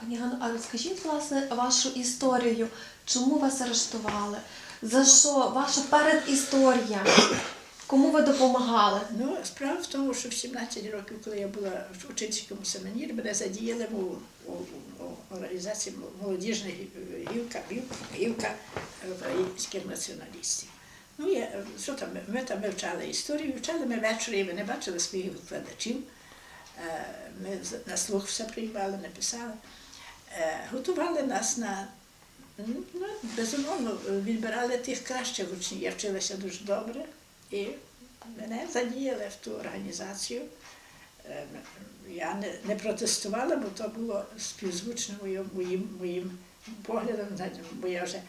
Пані Ганно, а розкажіть, власне, вашу історію. Чому вас арештували? За що? Ваша передісторія? Кому ви допомагали? Ну, справа в тому, що в 17 років, коли я була в учительському семінарі, мене задіяли у організації молодіжна гілка, гілка, українських націоналістів. Ну, я, що там, ми- ми там вивчали історію, вивчали ми ввечері, ми не бачили своїх викладачів. Е, Ми на слух все приймали, написали. Е, Готували нас на ну, безумовно, відбирали тих кращих учнів. Я вчилася дуже добре і мене задіяли в ту організацію. Е, Я не, не протестувала, бо то було співзвучно моїм, моїм, моїм поглядом, бо я вже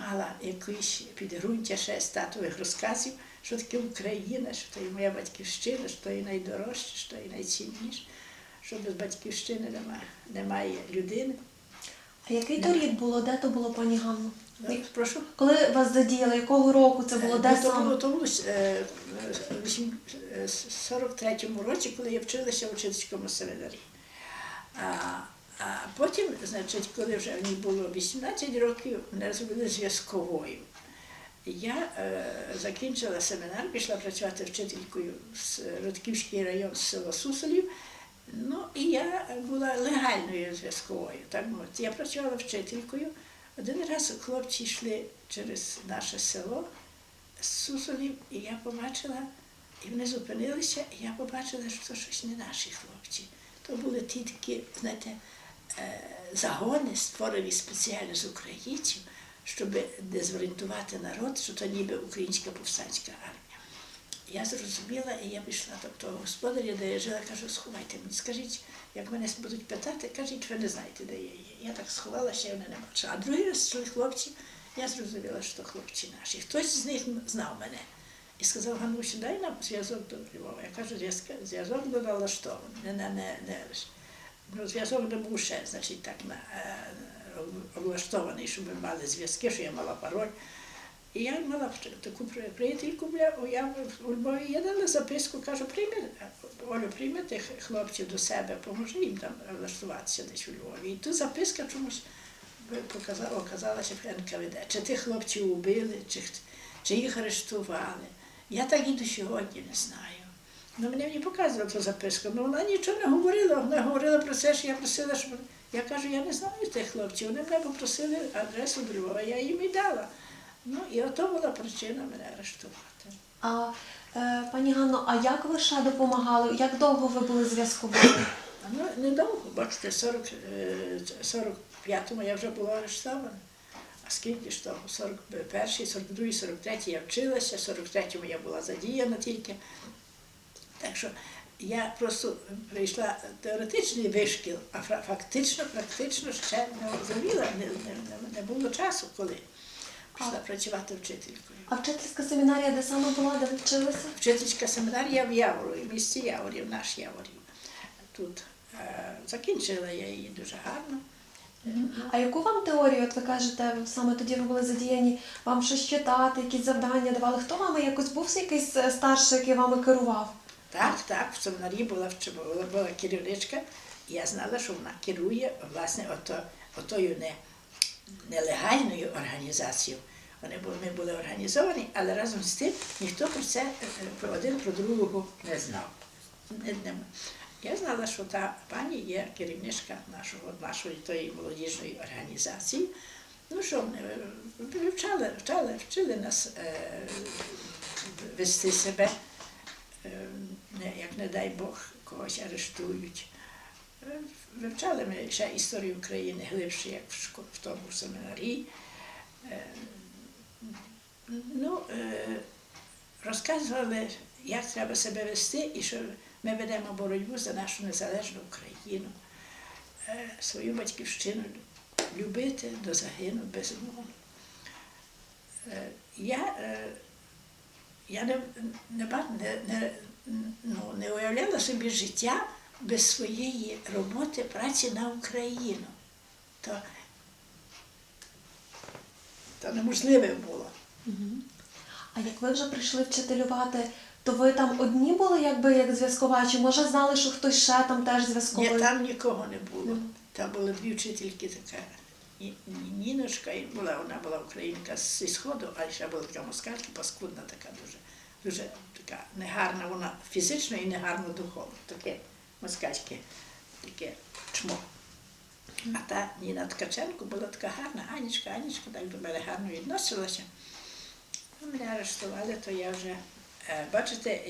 мала якісь підґрунтя ще з татових розказів, що таке Україна, що то є моя батьківщина, що то є найдорожче, що є найцінніше, що без батьківщини немає, немає людини. А який то рік було? Де то було, пані Ганно? Ну, Прошу. Коли вас задіяли? Якого року це було? Де Ну, то було, саме? то е, в вісім- е, 43-му році, коли я вчилася в учительському семінарі. А, а потім, значить, коли вже мені було 18 років, мене зробили зв'язковою. Я е, закінчила семінар, пішла працювати вчителькою в Рудківський район село Сусолів. Ну і я була легальною зв'язковою. Я працювала вчителькою. Один раз хлопці йшли через наше село з Сусолів, і я побачила, і вони зупинилися, і я побачила, що це щось не наші хлопці. То були ті такі, знаєте, е, загони, створені спеціально з українців, щоб дезорієнтувати народ, що то ніби українська повстанська армія. Я зрозуміла, і я пішла до того господаря, де я жила, кажу, сховайте мені, скажіть, як мене будуть питати, кажіть, ви не знаєте, де я є. Я так сховалася, я вони не бачила. А другий раз йшли хлопці, я зрозуміла, що хлопці наші. Хтось з них знав мене. І сказав, Ганусю, дай нам зв'язок до Львова. Я кажу, зв'язок до налаштований. Не, не, не, не. Ну, зв'язок не був ще, значить, так на, е, облаштований, щоб ми мали зв'язки, що я мала пароль. І я мала таку при- приятельку, бля, я в Львові, я дала записку, кажу, прийми, Олю, прийми тих хлопців до себе, поможи їм там влаштуватися десь у Львові. І тут записка чомусь показала, оказалася в НКВД. Чи тих хлопців убили, чи, чи їх арештували. Я так і до сьогодні не знаю. Ну, мене мені показувала ту записку, ну вона нічого не говорила, вона говорила про це, що я просила, щоб. Я кажу, я не знаю тих хлопців. Вони мене попросили адресу до Львова, я їм і дала. Ну, і ото була причина мене арештувати. А е, пані Ганно, а як ви ще допомагали? Як довго ви були зв'язковою? Ну, недовго, бачите, 40, е, 45-му я вже була арештована. А скільки ж того? 41-й, 42-й, 43-й я вчилася, 43-му я була задіяна тільки. Так що я просто прийшла теоретичний вишкіл, а фактично, практично ще не розуміла, не, не, не- не було часу, коли пішла працювати вчителькою. А вчительська семінарія, де саме була, де ви вчилися? Вчительська семінарія в Яворові, в місті Яворів, наш Яворів. Тут е, закінчила я її дуже гарно. А яку вам теорію, от ви кажете, саме тоді ви були задіяні, вам щось читати, якісь завдання давали? Хто вами якось був якийсь е, старший, який вами керував? Так, так, в семінарі була, була, була керівничка, і я знала, що вона керує власне ото, отою не, нелегальною організацією. Вони були, були організовані, але разом з тим ніхто про це про один про другого не знав. Я знала, що та пані є керівничка нашого, нашої тої молодіжної організації. Ну що, вивчали, вчали, вчили нас е, вести себе, е, як не дай Бог, когось арештують. Вивчали ми ще історію України глибше, як в, в тому семінарі. Е, Ну, е, розказували, як треба себе вести і що ми ведемо боротьбу за нашу незалежну Україну, е, свою батьківщину любити до загину безумовно. Е, Я, я не, не, не, ну, не уявляла собі життя без своєї роботи, праці на Україну. То, то неможливе було. А як ви вже прийшли вчителювати, то ви там одні були, якби як зв'язкова, чи може знали, що хтось ще там теж зв'язковий? Ні, там нікого не було. Там було дві вчительки така. Ні- Ні- Ніночка і була, вона була українка зі сходу, а ще була така москалька, паскудна така дуже, дуже така негарна, вона фізично і негарно духовно. Таке москальське, таке чмо. А та Ніна Ткаченко була така гарна, Анічка, Анічка так до мене гарно відносилася. Мене арештували, то я вже. Бачите,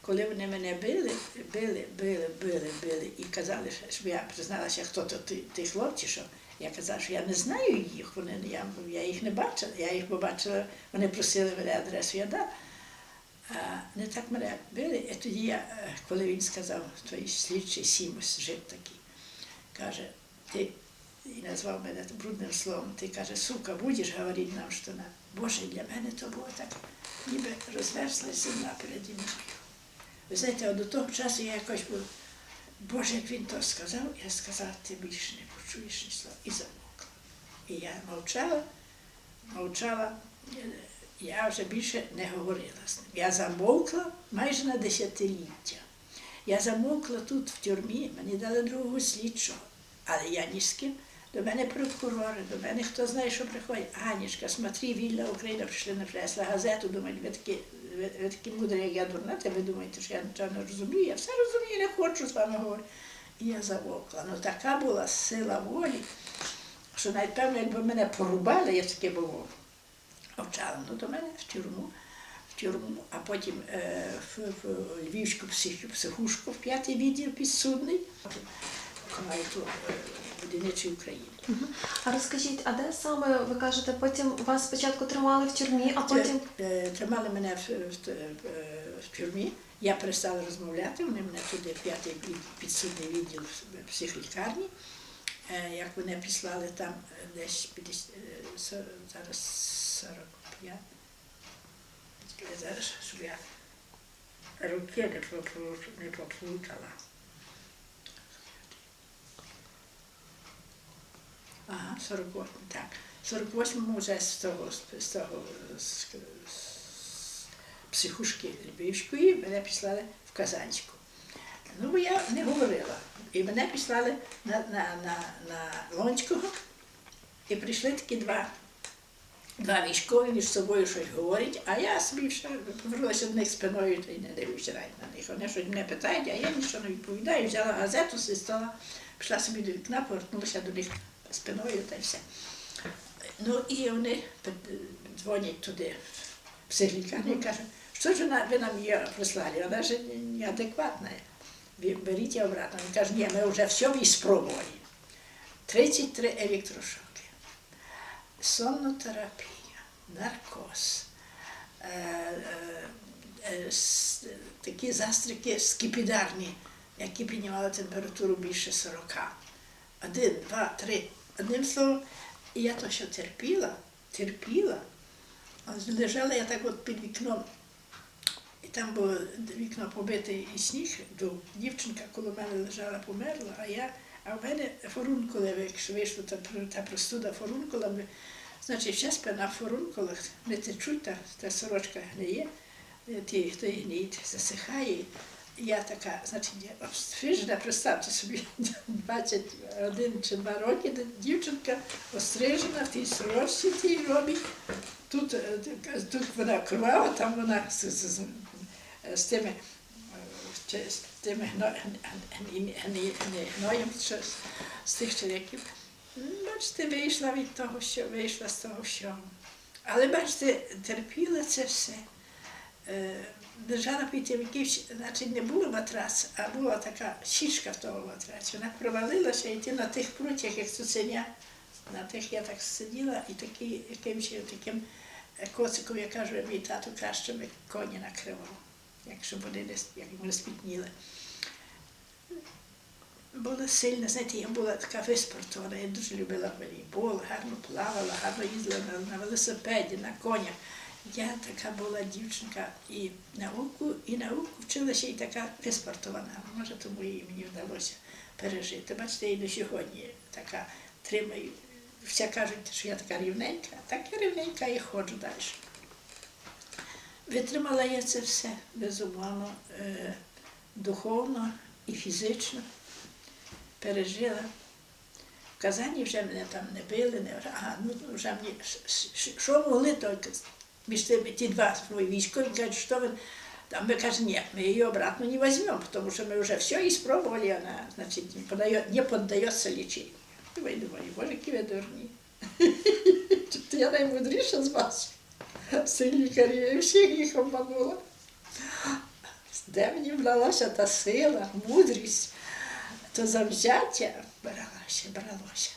коли вони мене били, били, били, били, били і казали, що- щоб я призналася, хто то ті хлопці, що я казала, що я не знаю їх, вони, я, я їх не бачила, я їх побачила, вони просили мене адресу, я дала. Не так мене били, і тоді я, коли він сказав, той слідчий Сімос жив такий, каже, ти і назвав мене брудним словом, ти каже, сука, будеш говорити нам, що на. Боже, для мене то було так, ніби розверзлась земля переді мною. Ви знаєте, до того часу я якось був, Боже, як він то сказав, я сказала, ти більше не почуєш ні слова. І замовкла. І я мовчала, мовчала, я вже більше не говорила з ним. Я замовкла майже на десятиліття. Я замовкла тут в тюрмі, мені дали другого слідчого, але я ні з ким. До мене прокурори, до мене хто знає, що приходять. Анічка, смотри, вільна Україна прийшли на принесла газету, думають, ви такі, ви, ви такі мудрі, як я дурна, та ви думаєте, що я нічого не розумію, я все розумію, не хочу з вами говорити. І я замовкла. Ну така була сила волі, що навіть певно, якби мене порубали, я таке було. Овчала, ну до мене в тюрму, в тюрму, а потім е, в, в Львівську псих, психушку, в п'ятий відділ підсудний, тут е, в Україні. А розкажіть, а де саме ви кажете, потім вас спочатку тримали в тюрмі, а потім. Е, Тримали мене в, в, в- тюрмі, я перестала розмовляти, вони мене туди в п'ятий підсудний відділ в психлікарні. Е, Як мене післали там е, десь 50, е, зараз 45. Зараз, щоб я руки не поплутала. Ага, 48, так. 48-му вже з того, з того з, з психушки Львівської мене післали в Казанську. Ну, бо я не говорила. І мене післали на, на, на, на Лонського, і прийшли такі два, два військові між собою щось говорять, а я собі ще повернулася до них спиною та й не дивлюся на них. Вони щось мене питають, а я нічого не відповідаю. Взяла газету зі стола, пішла собі до вікна, повернулася до них спиною та й все. Ну і вони дзвонять туди, в психлікарню, і кажуть, що ж ви нам її прислали, вона ж неадекватна. Беріть її обратно. Він каже, ні, ми вже все і спробували. 33 електрошоки, соннотерапія, наркоз, е, е, е, такі застрики скіпідарні, які піднімали температуру більше 40. Один, два, три. Одним словом, я то що терпіла, терпіла. Лежала я так от під вікном. І там було вікно побите і сніг, дув. Дівчинка коло мене лежала, померла, а я, а в мене форункули, якщо вийшла та, та простуда форункулами, значить, вся спина в форункулах не течуть, та, та сорочка гниє, е, ті, той гніт засихає. Я така, значить, я обстрижена, представте собі, 21 чи 2 роки, дівчинка острижена в тій сорочці, тій робі. Тут, тут вона кривава, там вона з, з, з, з тими, з тими гноєм з- тих чоловіків. Бачите, вийшла від того, що вийшла з того всього. Але бачите, терпіла це все. Під тим значить, не було матрас, а була така щічка в тому матрасі. Вона провалилася і ти на тих прутях, як цуценя. На тих я так сиділа і такий, якимось таким коциком, я кажу, мій тато краще би коні накривав, якщо вони не, спітніли. Була сильна, знаєте, я була така виспортована, я дуже любила волейбол, гарно плавала, гарно їздила на велосипеді, на конях. Я така була дівчинка і науку, і науку вчилася, і така виспортована. Може, тому і мені вдалося пережити. Бачите, і до сьогодні така тримаю. Всі кажуть, що я така рівненька, так я рівненька і ходжу далі. Витримала я це все, безумовно, е, духовно і фізично. Пережила. В Казані вже мене там не били, не ага, ну вже мені що могли, то між тими ті два свої військові кажуть, що ви там ми каже, ні, ми її обратно не візьмемо, тому що ми вже все і спробували, вона, значить, не, подає, не піддається ліченню. І я думаю, боже, які ви дурні. Чи Я наймудріша з вас. Всі лікарі, я всіх їх обманула. Де мені бралася та сила, мудрість, то завзяття бралося, бралося.